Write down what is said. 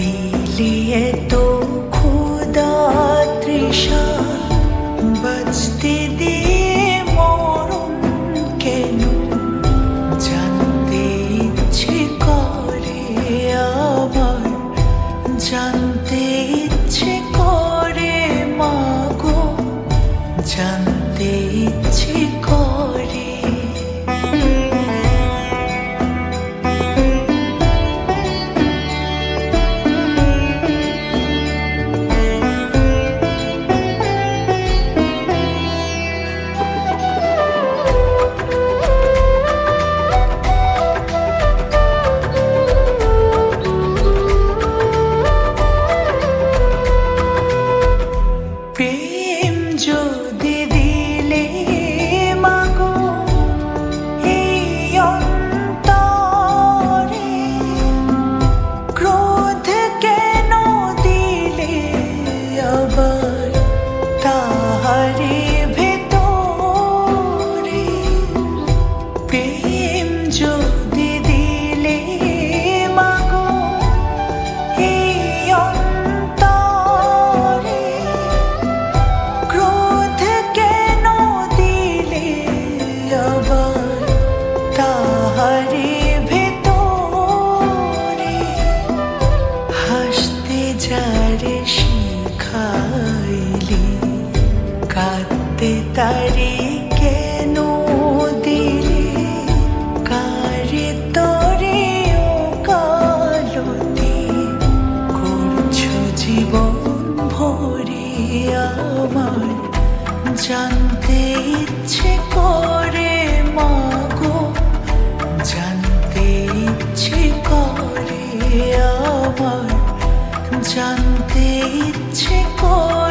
दिलिए तो তারি কেন দিলে? কারে তরে ও কালতি করছ জীবন ভরে আমার জানতে ইচ্ছে করে মাগো, জানতে ইচ্ছে করে আমার জানতে ইচ্ছে করে